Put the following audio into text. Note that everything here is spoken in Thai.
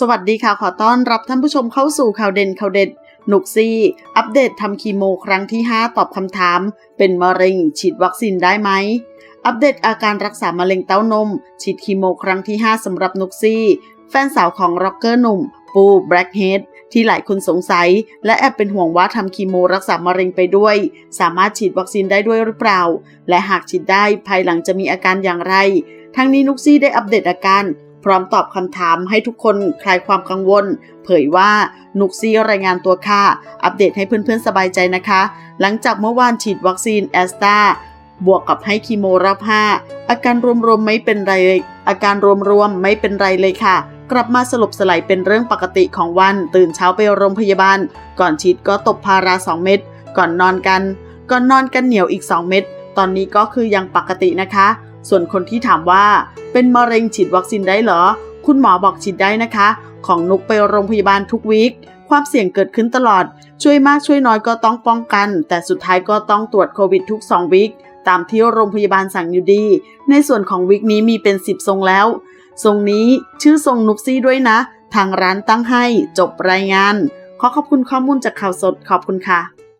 สวัสดีค่ะ ขอต้อนรับท่านผู้ชมเข้าสู่ข่าวเด่นข่าวเด็ด หนุกซี่ อัปเดตทำคีโมครั้งที่ 5 ตอบคำถาม เป็นมะเร็งฉีดวัคซีนได้ไหม อัปเดตอาการรักษามะเร็งเต้านม ฉีดคีโมครั้งที่ 5สำหรับนุกซี่ แฟนสาวของร็อกเกอร์หนุ่ม ปูแบล็กเฮดที่หลายคนสงสัย และแอบเป็นห่วงว่าทำคีโมรักษามะเร็งไปด้วย สามารถฉีดวัคซีนได้ด้วยหรือเปล่า และหากฉีดได้ภายหลังจะมีอาการอย่างไรทั้งนี้นุกซี่ได้อัปเดตอาการ พร้อมตอบคำถามให้ทุกคนคลายความกังวล เผยว่านุกซี่รายงานตัวค่ะ อัปเดตให้เพื่อนๆสบายใจนะคะ หลังจากเมื่อวานฉีดวัคซีนแอสตราบวกกับให้คีโมรอบ5อาการรวมๆไม่เป็นไร อาการรวมๆไม่เป็นไรเลยค่ะ กลับมาสลบสลายเป็นเรื่องปกติของวัน ตื่นเช้าไปโรงพยาบาล ก่อนฉีดก็ตบพารา 2 เม็ด ก่อนนอนกัน ก่อนนอนกันเหนียวอีก 2 เม็ด ตอนนี้ก็คือยังปกตินะคะ ส่วนคนที่ถามว่าเป็นมะเร็งฉีดวัคซีนได้เหรอ คุณหมอบอกฉีดได้นะคะ ของนุกไปโรงพยาบาลทุกวีคความเสี่ยงเกิดขึ้นตลอด ช่วยมากช่วยน้อยก็ต้องป้องกัน แต่สุดท้ายก็ต้องตรวจโควิดทุก 2วีคตามที่โรงพยาบาลสั่งอยู่ดี ในส่วนของวิกนี้มีเป็น 10 ทรงแล้ว ทรงนี้ชื่อทรงนุกซี่ด้วยนะ ทางร้านตั้งให้จบรายงาน ขอขอบคุณข้อมูลจากข่าวสดขอบคุณค่ะ